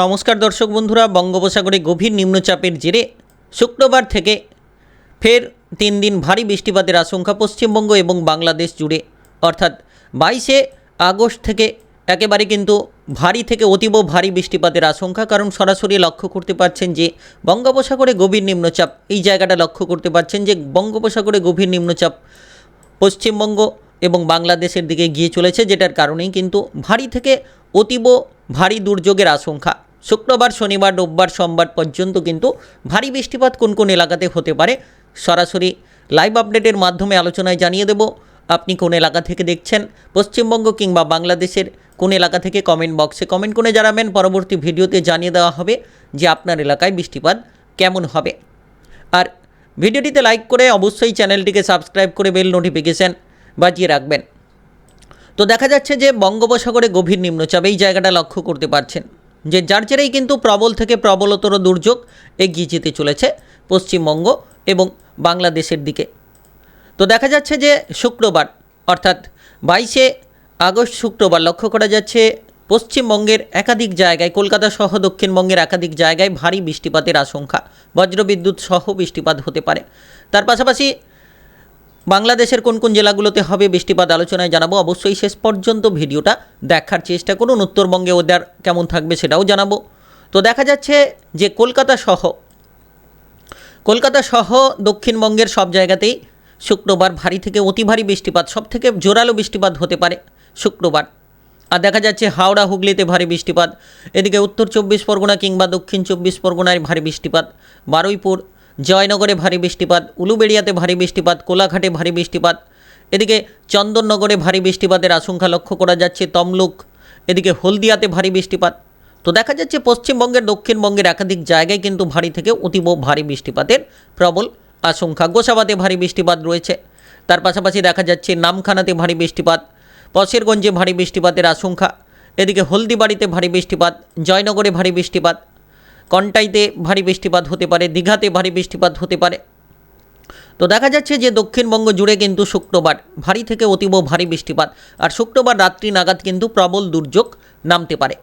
নমস্কার দর্শক বন্ধুরা, বঙ্গোপসাগরে গভীর নিম্নচাপের জেরে শুক্রবার থেকে ফের তিন দিন ভারী বৃষ্টিপাতের আশঙ্কা পশ্চিমবঙ্গ এবং বাংলাদেশ জুড়ে। অর্থাৎ বাইশে আগস্ট থেকে একেবারে কিন্তু ভারী থেকে অতীব ভারী বৃষ্টিপাতের আশঙ্কা, কারণ সরাসরি লক্ষ্য করতে পারছেন যে বঙ্গোপসাগরে গভীর নিম্নচাপ, এই জায়গাটা লক্ষ্য করতে পারছেন যে বঙ্গোপসাগরে গভীর নিম্নচাপ পশ্চিমবঙ্গ এবং বাংলাদেশের দিকে গিয়ে চলেছে, যেটার কারণেই কিন্তু ভারী থেকে অতীব ভারী দুর্যোগের আশঙ্কা। শুক্রবার, শনিবার, রোববার, সোমবার পর্যন্ত কিন্তু ভারী বৃষ্টিপাত কোন কোন এলাকাতে হতে পারে সরাসরি লাইভ আপডেটের মাধ্যমে আলোচনায় জানিয়ে দেব। আপনি কোন এলাকা থেকে দেখছেন, পশ্চিমবঙ্গ কিংবা বাংলাদেশের কোন এলাকা থেকে কমেন্ট বক্সে কমেন্ট করে জানাবেন। পরবর্তী ভিডিওতে জানিয়ে দেওয়া হবে যে আপনার এলাকায় বৃষ্টিপাত কেমন হবে। আর ভিডিওটিতে লাইক করে অবশ্যই চ্যানেলটিকে সাবস্ক্রাইব করে বেল নোটিফিকেশান বাজিয়ে রাখবেন। তো দেখা যাচ্ছে যে বঙ্গোপসাগরে গভীর নিম্নচাপ, এই জায়গাটা লক্ষ্য করতে পারছেন যে যার জেরেই কিন্তু প্রবল থেকে প্রবলতর দুর্যোগ এগিয়ে যেতে চলেছে পশ্চিমবঙ্গ এবং বাংলাদেশের দিকে। তো দেখা যাচ্ছে যে শুক্রবার, অর্থাৎ বাইশে আগস্ট শুক্রবার লক্ষ্য করা যাচ্ছে পশ্চিমবঙ্গের একাধিক জায়গায়, কলকাতা সহ দক্ষিণবঙ্গের একাধিক জায়গায় ভারী বৃষ্টিপাতের আশঙ্কা। বজ্রবিদ্যুৎ সহ বৃষ্টিপাত হতে পারে। তার পাশাপাশি বাংলাদেশের কোন কোন জেলাগুলোতে হবে বৃষ্টিপাত আলোচনায় জানাব। অবশ্যই শেষ পর্যন্ত ভিডিওটা দেখার চেষ্টা করুন। উত্তরবঙ্গে ওদের কেমন থাকবে সেটাও জানাব। তো দেখা যাচ্ছে যে কলকাতা সহ কলকাতা সহ দক্ষিণবঙ্গের সব জায়গাতেই শুক্রবার ভারী থেকে অতি ভারী বৃষ্টিপাত সব থেকে জোরালো বৃষ্টিপাত হতে পারে শুক্রবার। আর দেখা যাচ্ছে হাওড়া, হুগলিতে ভারী বৃষ্টিপাত, এদিকে উত্তর চব্বিশ পরগনা কিংবা দক্ষিণ চব্বিশ পরগনায় ভারী বৃষ্টিপাত, বারুইপুর জয়নগরে ভারী বৃষ্টিপাত, উলুবেড়িয়াতে ভারী বৃষ্টিপাত, কোলাঘাটে ভারী বৃষ্টিপাত। এদিকে চন্দননগরে ভারী বৃষ্টিপাতের আশঙ্কা লক্ষ্য করা যাচ্ছে তমলুক। এদিকে হলদিয়াতে ভারী বৃষ্টিপাত। তো দেখা যাচ্ছে পশ্চিমবঙ্গের, দক্ষিণবঙ্গের একাধিক জায়গায় কিন্তু ভারী থেকে অতীব ভারী বৃষ্টিপাতের প্রবল আশঙ্কা। গোসাবাতে ভারী বৃষ্টিপাত রয়েছে। তার পাশাপাশি দেখা যাচ্ছে নামখানাতে ভারী বৃষ্টিপাত পশেরগঞ্জে ভারী বৃষ্টিপাতের আশঙ্কা। এদিকে হলদিবাড়িতে ভারী বৃষ্টিপাত, জয়নগরে ভারী বৃষ্টিপাত। কন্টাইতে ভারী বৃষ্টিপাত হতে পারে, দীঘাতে ভারী বৃষ্টিপাত হতে পারে। তো দেখা যাচ্ছে যে দক্ষিণবঙ্গ জুড়ে কিন্তু শুক্রবার ভারী থেকে অতীব ভারী বৃষ্টিপাত আর শুক্রবার রাত্রি নাগাদ কিন্তু প্রবল দুর্যোগ নামতে পারে।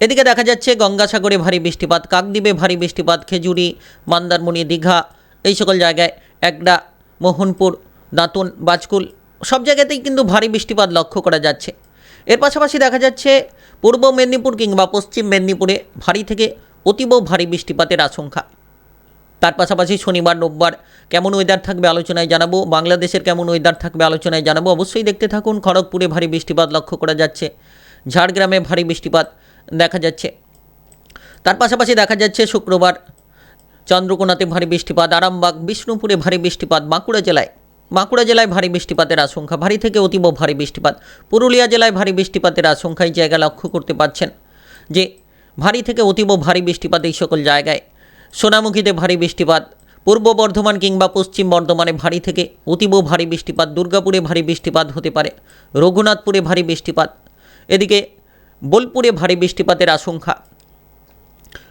এদিকে দেখা যাচ্ছে গঙ্গাসাগরে ভারী বৃষ্টিপাত, কাকদ্বীপে ভারী বৃষ্টিপাত, খেজুরি, মন্দারমণি, দীঘা, এই সকল জায়গায় একডা, মোহনপুর, দাঁতন, বাজকুল, সব জায়গাতেই কিন্তু ভারী বৃষ্টিপাত লক্ষ্য করা যাচ্ছে। এর পাশাপাশি দেখা যাচ্ছে পূর্ব মেদিনীপুর কিংবা পশ্চিম মেদিনীপুরে ভারী থেকে অতীব ভারী বৃষ্টিপাতের আশঙ্কা। তার পাশাপাশি শনিবার, রোববার কেমন ওয়েদার থাকবে আলোচনায় জানাব, বাংলাদেশের কেমন ওয়েদার থাকবে আলোচনায় জানাব, অবশ্যই দেখতে থাকুন খড়গপুরে ভারী বৃষ্টিপাত লক্ষ্য করা যাচ্ছে, ঝাড়গ্রামে ভারী বৃষ্টিপাত দেখা যাচ্ছে। তার পাশাপাশি দেখা যাচ্ছে শুক্রবার চন্দ্রকোনাতে ভারী বৃষ্টিপাত, আরামবাগ, বিষ্ণুপুরে ভারী বৃষ্টিপাত, বাঁকুড়া জেলায় বাঁকুড়া জেলায় ভারী বৃষ্টিপাতের আশঙ্কা, ভারী থেকে অতীব ভারী বৃষ্টিপাত, পুরুলিয়া জেলায় ভারী বৃষ্টিপাতের আশঙ্কা এই জায়গা লক্ষ্য করতে পারছেন যে ভারী থেকে অতীব ভারী বৃষ্টিপাত এই সকল জায়গায়। সোনামুখীতে ভারী বৃষ্টিপাত, পূর্ব বর্ধমান কিংবা পশ্চিম বর্ধমানে ভারী থেকে অতীব ভারী বৃষ্টিপাত, দুর্গাপুরে ভারী বৃষ্টিপাত হতে পারে, রঘুনাথপুরে ভারী বৃষ্টিপাত। এদিকে বোলপুরে ভারী বৃষ্টিপাতের আশঙ্কা।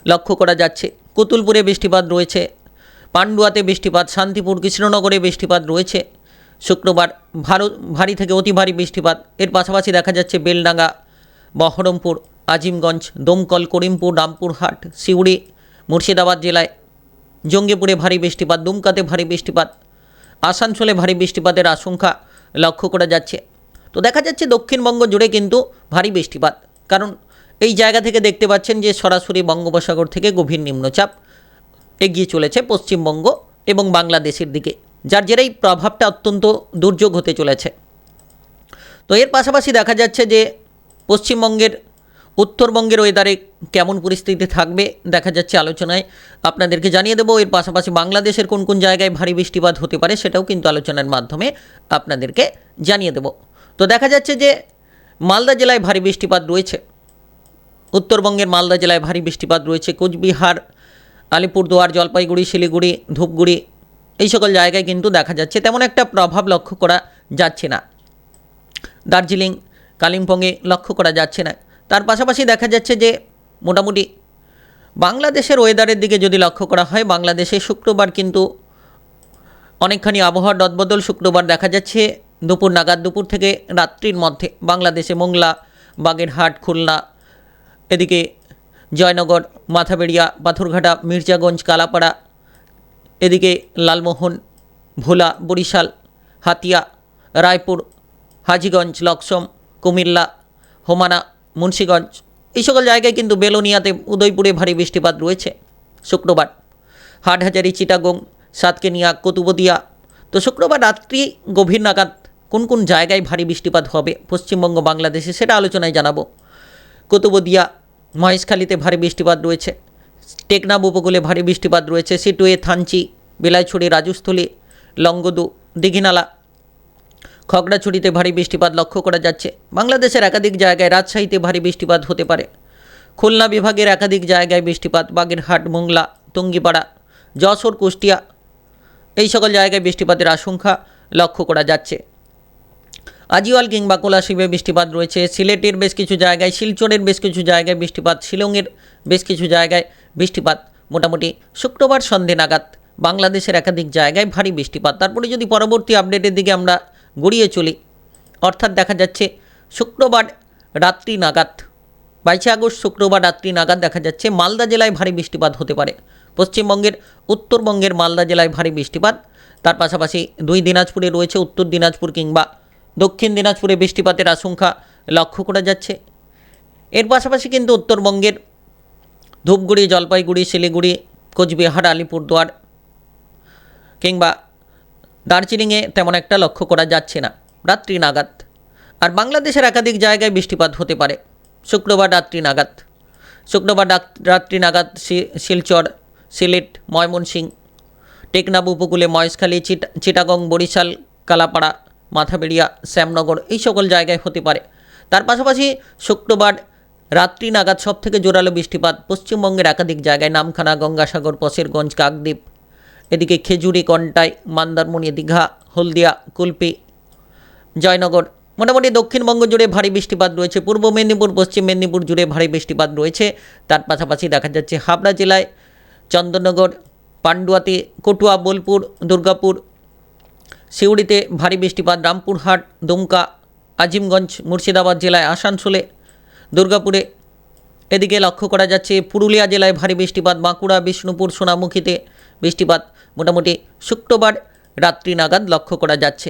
লক্ষ্য করা যাচ্ছে, কুতুলপুরে বৃষ্টিপাত রয়েছে, পান্ডুয়াতে বৃষ্টিপাত, শান্তিপুর, কৃষ্ণনগরে বৃষ্টিপাত রয়েছে। শুক্রবার ভারত ভারী থেকে অতি ভারী বৃষ্টিপাত। এর পাশাপাশি দেখা যাচ্ছে বেলডাঙ্গা, বহরমপুর আজিমগঞ্জ, দমকল, করিমপুর, রামপুরহাট সিউড়ি মুর্শিদাবাদ জেলায়। জঙ্গিপুরে ভারী বৃষ্টিপাত, দুমকাতে ভারী বৃষ্টিপাত, আসানসোলে ভারী বৃষ্টিপাতের আশঙ্কা লক্ষ্য করা যাচ্ছে। তো দেখা যাচ্ছে দক্ষিণবঙ্গ জুড়ে কিন্তু ভারী বৃষ্টিপাত। কারণ এই জায়গা থেকে দেখতে পাচ্ছেন যে সরাসরি বঙ্গোপসাগর থেকে গভীর নিম্নচাপ এগিয়ে চলেছে পশ্চিমবঙ্গ এবং বাংলাদেশের দিকে, যার জেরেই প্রভাবটা অত্যন্ত দুর্যোগ হতে চলেছে। তো এর পাশাপাশি দেখা যাচ্ছে যে পশ্চিমবঙ্গের উত্তরবঙ্গের ওয়েদারে কেমন পরিস্থিতি থাকবে দেখা যাচ্ছে আলোচনায়। আপনাদেরকে জানিয়ে দেবো, এর পাশাপাশি বাংলাদেশের কোন কোন জায়গায় ভারী বৃষ্টিপাত হতে পারে সেটাও কিন্তু আলোচনার মাধ্যমে আপনাদেরকে জানিয়ে দেব। তো দেখা যাচ্ছে যে মালদা জেলায় ভারী বৃষ্টিপাত রয়েছে। উত্তরবঙ্গের মালদা জেলায় ভারী বৃষ্টিপাত রয়েছে। কোচবিহার, আলিপুরদুয়ার, জলপাইগুড়ি, শিলিগুড়ি, ধূপগুড়ি এই সকল জায়গায় কিন্তু দেখা যাচ্ছে তেমন একটা প্রভাব লক্ষ্য করা যাচ্ছে না। দার্জিলিং, কালিম্পংয়ে লক্ষ্য করা যাচ্ছে না। তার পাশাপাশি দেখা যাচ্ছে যে মোটামুটি বাংলাদেশের ওয়েদারের দিকে যদি লক্ষ্য করা হয়, বাংলাদেশে শুক্রবার কিন্তু অনেকখানি আবহাওয়ার রদবদল শুক্রবার দেখা যাচ্ছে দুপুর নাগাদ, দুপুর থেকে রাত্রির মধ্যে বাংলাদেশে মোংলা, বাগেরহাট, খুলনা, এদিকে জয়নগর, মাথাবেড়িয়া, পাথরঘাটা, মির্জাগঞ্জ, কালাপাড়া, এদিকে লালমোহন, ভোলা, বরিশাল, হাতিয়া, রায়পুর, হাজিগঞ্জ, লক্সম, কুমিল্লা, হোমানা মুন্সীগঞ্জ। এই সকল জায়গায় কিন্তু বেলোনিয়াতে উদয়পুরে ভারী বৃষ্টিপাত রয়েছে। শুক্রবার হাটহাজারি, চিটাগং, সাতকেনিয়া, কতুবদিয়া তো শুক্রবার রাত্রি গভীর নাগাদ কোন কোন জায়গায় ভারী বৃষ্টিপাত হবে? পশ্চিমবঙ্গ, বাংলাদেশে সেটা আলোচনায় জানাব। কতুবদিয়া, মহেশখালীতে ভারী বৃষ্টিপাত রয়েছে। টেকনাব উপকূলে ভারী বৃষ্টিপাত রয়েছে। সিটুয়ে, থানচি, বিলাইছড়ি, রাজস্থলী লঙ্গদু দিঘিনালা খগড়াছড়িতে ভারী বৃষ্টিপাত লক্ষ্য করা যাচ্ছে। বাংলাদেশের একাধিক জায়গায় রাজশাহীতে ভারী বৃষ্টিপাত হতে পারে। খুলনা বিভাগের একাধিক জায়গায় বৃষ্টিপাত, বাগেরহাট, মোংলা, টুঙ্গিপাড়া, যশোর, কুষ্টিয়া। এই সকল জায়গায় বৃষ্টিপাতের আশঙ্কা লক্ষ্য করা যাচ্ছে। আজিওয়াল কিংবা কোলাশিবে বৃষ্টিপাত রয়েছে। সিলেটের বেশ কিছু জায়গায়, শিলচরের বেশ কিছু জায়গায় বৃষ্টিপাত, শিলংয়ের বেশ কিছু জায়গায় বৃষ্টিপাত। মোটামুটি শুক্রবার সন্ধে নাগাদ বাংলাদেশের একাধিক জায়গায় ভারী বৃষ্টিপাত। তারপরে যদি পরবর্তী আপডেটের দিকে আমরা গড়িয়ে চলি। অর্থাৎ দেখা যাচ্ছে শুক্রবার রাত্রি নাগাদ, বাইশে আগস্ট শুক্রবার রাত্রি নাগাদ দেখা যাচ্ছে মালদা জেলায় ভারী বৃষ্টিপাত হতে পারে। পশ্চিমবঙ্গের, উত্তরবঙ্গের মালদা জেলায় ভারী বৃষ্টিপাত। তার পাশাপাশি দুই দিনাজপুরে রয়েছে উত্তর দিনাজপুর কিংবা দক্ষিণ দিনাজপুরে বৃষ্টিপাতের আশঙ্কা লক্ষ্য করা যাচ্ছে। এর পাশাপাশি কিন্তু উত্তরবঙ্গের ধূপগুড়ি, জলপাইগুড়ি, শিলিগুড়ি, কোচবিহার, আলিপুরদুয়ার কিংবা দার্জিলিংয়ে তেমন একটা লক্ষ্য করা যাচ্ছে না, রাত্রি নাগাদ। আর বাংলাদেশের একাধিক জায়গায় বৃষ্টিপাত হতে পারে। শুক্রবার রাত্রি নাগাদ। শুক্রবার রাত- রাত্রি নাগাদ শিলচর, সিলেট, ময়মনসিংহ টেকনাব উপকূলে মহেশখালী, চিটা, চিটাগং, বরিশাল, কালাপাড়া, মাথাবেড়িয়া, শ্যামনগর এই সকল জায়গায় হতে পারে। তার পাশাপাশি শুক্রবার রাত্রি নাগাদ সব থেকে জোরালো বৃষ্টিপাত পশ্চিমবঙ্গের একাধিক জায়গায় নামখানা, গঙ্গাসাগর পশেরগঞ্জ কাকদ্বীপ এদিকে খেজুরি, কন্টাই, মন্দারমণি, দীঘা, হলদিয়া, কুলপি, জয়নগর। মোটামুটি দক্ষিণবঙ্গ জুড়ে ভারী বৃষ্টিপাত রয়েছে। পূর্ব মেদিনীপুর, পশ্চিম মেদিনীপুর জুড়ে ভারী বৃষ্টিপাত রয়েছে। তার পাশাপাশি দেখা যাচ্ছে হাবড়া জেলায় চন্দননগর, পান্ডুয়াতে, কটুয়া, বোলপুর, দুর্গাপুর, সিউড়িতে ভারী বৃষ্টিপাত, রামপুরহাট, দুমকা, আজিমগঞ্জ, মুর্শিদাবাদ জেলায় আসানসোলে, দুর্গাপুরে। এদিকে লক্ষ্য করা যাচ্ছে পুরুলিয়া জেলায় ভারী বৃষ্টিপাত, বাঁকুড়া, বিষ্ণুপুর, সোনামুখীতে বৃষ্টিপাত। মোটামুটি শুক্রবার রাত্রি নাগাদ লক্ষ্য করা যাচ্ছে।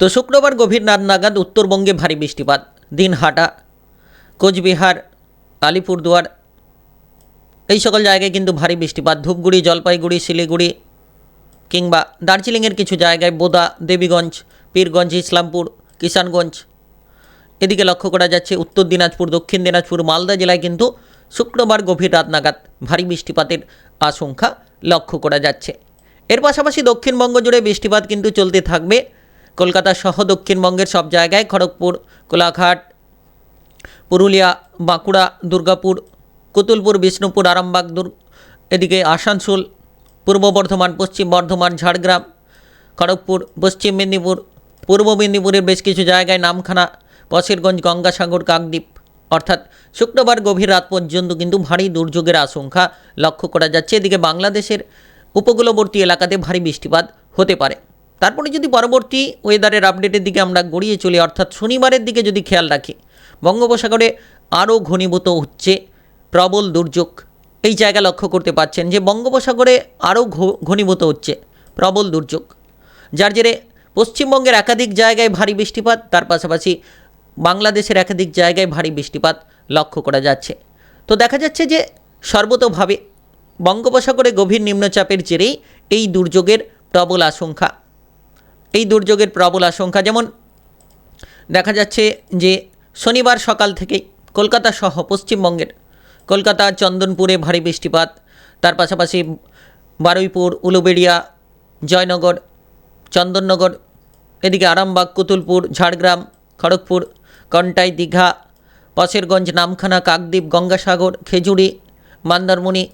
তো শুক্রবার গভীর রাত নাগাদ উত্তরবঙ্গে ভারী বৃষ্টিপাত। দিনহাটা, কোচবিহার, আলিপুরদুয়ার, এই সকল জায়গায় কিন্তু ভারী বৃষ্টিপাত। ধূপগুড়ি, জলপাইগুড়ি, শিলিগুড়ি কিংবা দার্জিলিংয়ের কিছু জায়গায় বোদা, দেবীগঞ্জ, পীরগঞ্জ, ইসলামপুর, কিষানগঞ্জ। এদিকে লক্ষ্য করা যাচ্ছে উত্তর দিনাজপুর, দক্ষিণ দিনাজপুর, মালদা জেলায় কিন্তু শুক্রবার গভীর রাত নাগাদ ভারী বৃষ্টিপাতের আশঙ্কা লক্ষ্য করা যাচ্ছে। এর পাশাপাশি দক্ষিণবঙ্গ জুড়ে বৃষ্টিপাত কিন্তু চলতে থাকবে। কলকাতা সহ দক্ষিণবঙ্গের সব জায়গায় খড়গপুর, কোলাঘাট, পুরুলিয়া, বাঁকুড়া, দুর্গাপুর, কুতুলপুর, বিষ্ণুপুর, আরামবাগ এদিকে আসানসোল, পূর্ব বর্ধমান, পশ্চিম বর্ধমান, ঝাড়গ্রাম, খড়গপুর, পশ্চিম মেদিনীপুর, পূর্ব মেদিনীপুরের বেশ কিছু জায়গায় নামখানা পশেরগঞ্জ গঙ্গাসাগর, কাকদ্বীপ। অর্থাৎ শুক্রবার গভীর রাত পর্যন্ত কিন্তু ভারী দুর্যোগের আশঙ্কা লক্ষ্য করা যাচ্ছে। এদিকে বাংলাদেশের উপকূলবর্তী এলাকাতে ভারী বৃষ্টিপাত হতে পারে। তারপরে যদি পরবর্তী ওয়েদারের আপডেটের দিকে আমরা গড়িয়ে চলি, অর্থাৎ শনিবারের দিকে যদি খেয়াল রাখি, বঙ্গোপসাগরে আরও ঘনীভূত হচ্ছে প্রবল দুর্যোগ। এই জায়গা লক্ষ্য করতে পাচ্ছেন যে বঙ্গোপসাগরে আরও ঘনীভূত হচ্ছে প্রবল দুর্যোগ। যার জেরে পশ্চিমবঙ্গের একাধিক জায়গায় ভারী বৃষ্টিপাত, তার পাশাপাশি বাংলাদেশের একাধিক জায়গায় ভারী বৃষ্টিপাত লক্ষ্য করা যাচ্ছে। তো দেখা যাচ্ছে যে সর্বতোভাবে বঙ্গোপসাগরে গভীর নিম্নচাপের জেরেই এই দুর্যোগের প্রবল আশঙ্কা। এই দুর্যোগের প্রবল আশঙ্কা যেমন দেখা যাচ্ছে যে শনিবার সকাল থেকেই কলকাতা সহ পশ্চিমবঙ্গের কলকাতা, চন্দনপুরে ভারী বৃষ্টিপাত, তার পাশাপাশি বারুইপুর, উলুবেড়িয়া, জয়নগর, চন্দননগর, এদিকে আরামবাগ, কুতুলপুর, ঝাড়গ্রাম, খড়গপুর কন্টাই দীঘা, পশেরগঞ্জ, নামখানা, কাকদ্বীপ, গঙ্গাসাগর, খেজুরি, মান্দারমণি,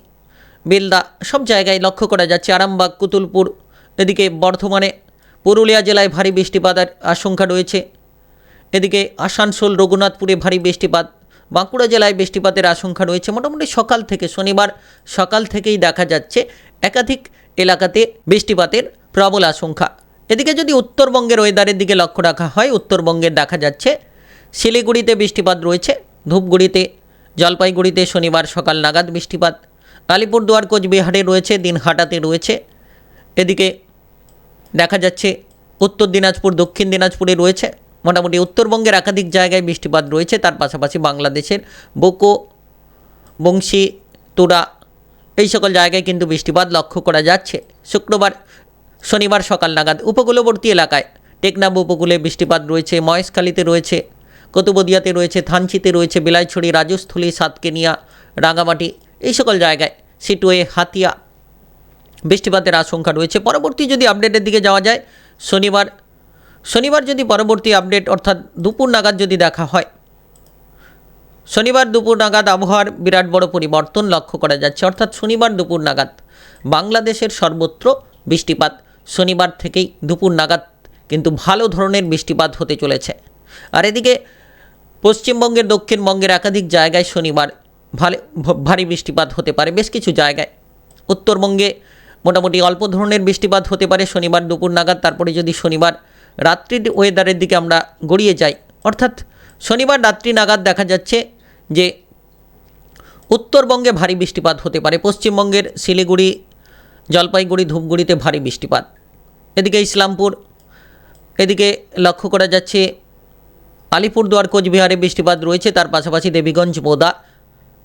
বেলদা, সব জায়গায় লক্ষ্য করা যাচ্ছে আরামবাগ কুতুলপুর এদিকে বর্ধমানে, পুরুলিয়া জেলায় ভারী বৃষ্টিপাতের আশঙ্কা রয়েছে। এদিকে আসানসোল, রঘুনাথপুরে ভারী বৃষ্টিপাত, বাঁকুড়া জেলায় বৃষ্টিপাতের আশঙ্কা রয়েছে। মোটামুটি সকাল থেকে শনিবার, সকাল থেকেই দেখা যাচ্ছে একাধিক এলাকাতে বৃষ্টিপাতের প্রবল আশঙ্কা। এদিকে যদি উত্তরবঙ্গের ওয়েদারের দিকে লক্ষ্য রাখা হয় উত্তরবঙ্গের দেখা যাচ্ছে শিলিগুড়িতে বৃষ্টিপাত রয়েছে। ধূপগুড়িতে, জলপাইগুড়িতে শনিবার সকাল নাগাদ বৃষ্টিপাত। আলিপুরদুয়ার, কোচবিহারে রয়েছে, দিনহাটাতে রয়েছে। এদিকে দেখা যাচ্ছে, উত্তর দিনাজপুর, দক্ষিণ দিনাজপুরে রয়েছে। মোটামুটি উত্তরবঙ্গের একাধিক জায়গায় বৃষ্টিপাত রয়েছে। তার পাশাপাশি বাংলাদেশের বোকো, বংশী, তুরা এই সকল জায়গায় কিন্তু বৃষ্টিপাত লক্ষ্য করা যাচ্ছে। শুক্রবার, শনিবার সকাল নাগাদ উপকূলবর্তী এলাকায় টেকনাব উপকূলে বৃষ্টিপাত রয়েছে, মহেশখালীতে রয়েছে। কতুবদিয়াতে রয়েছে, থানচিতে রয়েছে, বিলাইছড়ি, রাজস্থলী, সাতকেনিয়া রাঙামাটি এই সকল জায়গায় সিটুয়ে, হাতিয়া বৃষ্টিপাতের আশঙ্কা রয়েছে। পরবর্তী যদি আপডেটের দিকে যাওয়া যায়, শনিবার শনিবার যদি পরবর্তী আপডেট অর্থাৎ দুপুর নাগাদ যদি দেখা হয়, শনিবার দুপুর নাগাদ আবহাওয়ার বিরাট বড় পরিবর্তন লক্ষ্য করা যাচ্ছে। অর্থাৎ শনিবার দুপুর নাগাদ বাংলাদেশের সর্বত্র বৃষ্টিপাত, শনিবার থেকেই দুপুর নাগাদ কিন্তু ভালো ধরনের বৃষ্টিপাত হতে চলেছে। আর এদিকে পশ্চিমবঙ্গের দক্ষিণবঙ্গের একাধিক জায়গায় শনিবার ভালে ভারী বৃষ্টিপাত হতে পারে, বেশ কিছু জায়গায়। উত্তরবঙ্গে মোটামুটি অল্প ধরনের বৃষ্টিপাত হতে পারে শনিবার দুপুর নাগাদ, তারপরে যদি শনিবার রাত্রির ওয়েদারের দিকে আমরা গড়িয়ে যাই। অর্থাৎ শনিবার রাত্রি নাগাদ দেখা যাচ্ছে যে উত্তরবঙ্গে ভারী বৃষ্টিপাত হতে পারে, পশ্চিমবঙ্গের শিলিগুড়ি, জলপাইগুড়ি, ধূপগুড়িতে ভারী বৃষ্টিপাত। এদিকে ইসলামপুর, এদিকে লক্ষ্য করা যাচ্ছে আলিপুরদুয়ার, কোচবিহারে বৃষ্টিপাত রয়েছে, তার পাশাপাশি দেবীগঞ্জ, বোদা,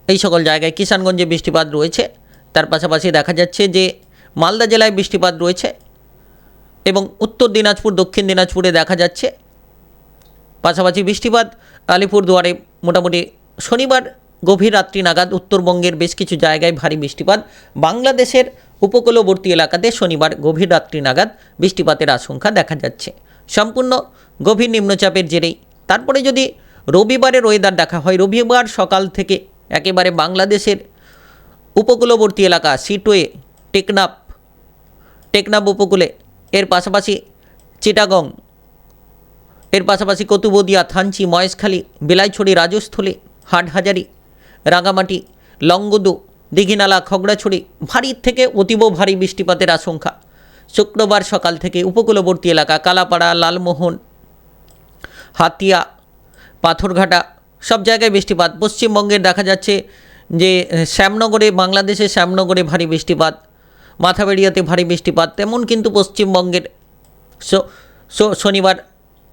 এই সকল জায়গায় কিষানগঞ্জে বৃষ্টিপাত রয়েছে। তার পাশাপাশি দেখা যাচ্ছে যে মালদা জেলায় বৃষ্টিপাত রয়েছে এবং উত্তর দিনাজপুর, দক্ষিণ দিনাজপুরে দেখা যাচ্ছে। পাশাপাশি বৃষ্টিপাত আলিপুরদুয়ারে মোটামুটি শনিবার গভীর রাত্রি নাগাদ, উত্তরবঙ্গের বেশ কিছু জায়গায় ভারী বৃষ্টিপাত। বাংলাদেশের উপকূলবর্তী এলাকাতে শনিবার গভীর রাত্রি নাগাদ বৃষ্টিপাতের আশঙ্কা দেখা যাচ্ছে। সম্পূর্ণ গভীর নিম্নচাপের জেরেই তারপরে যদি রবিবারের ওয়েদার দেখা হয়, রবিবার সকাল থেকে একেবারে বাংলাদেশের উপকূলবর্তী এলাকা সিটওয়ে টেকনাফ টেকনাফ উপকূলে, এর পাশাপাশি চিটাগং এর পাশাপাশি কতুবদিয়া, থানচি, মহেশখালী, বিলাইছড়ি, রাজস্থলী, হাটহাজারি রাঙামাটি লংগদু, দিঘিনালা, খগড়াছড়ি ভারী থেকে অতীব ভারী বৃষ্টিপাতের আশঙ্কা। শুক্রবার সকাল থেকে উপকূলবর্তী এলাকা, কালাপাড়া, লালমোহন হাতিয়া, পাথরঘাটা, সব জায়গায় বৃষ্টিপাত। পশ্চিমবঙ্গের দেখা যাচ্ছে যে, শ্যামনগরে বাংলাদেশের শ্যামনগরে ভারী বৃষ্টিপাত, মাথাবেড়িয়াতে ভারী বৃষ্টিপাত, তেমন কিন্তু পশ্চিমবঙ্গের শনিবার,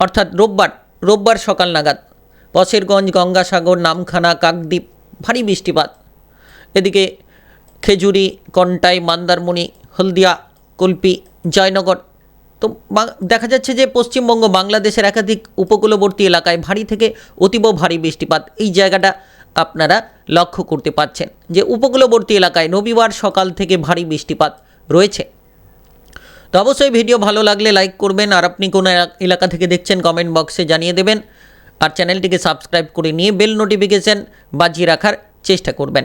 অর্থাৎ রোববার রোববার সকাল নাগাদ পশেরগঞ্জ গঙ্গাসাগর, নামখানা, কাকদ্বীপ, ভারী বৃষ্টিপাত। এদিকে খেজুরি, কন্টাই, মন্দারমণি, হলদিয়া, কুলপি, জয়নগর তো দেখা যাচ্ছে যে পশ্চিমবঙ্গ বাংলাদেশের একাধিক উপকূলবর্তী এলাকায় ভারী থেকে অতীব ভারী বৃষ্টিপাত। এই জায়গাটা আপনারা লক্ষ্য করতে পাচ্ছেন যে উপকূলবর্তী এলাকায় রবিবার সকাল থেকে ভারী বৃষ্টিপাত রয়েছে। তো অবশ্যই ভিডিও ভালো লাগলে লাইক করবেন আর আপনি কোন এলা- এলাকা থেকে দেখছেন কমেন্ট বক্সে জানিয়ে দেবেন। আর চ্যানেলটিকে সাবস্ক্রাইব করে নিয়ে বেল নোটিফিকেশান বাজিয়ে রাখার চেষ্টা করবেন।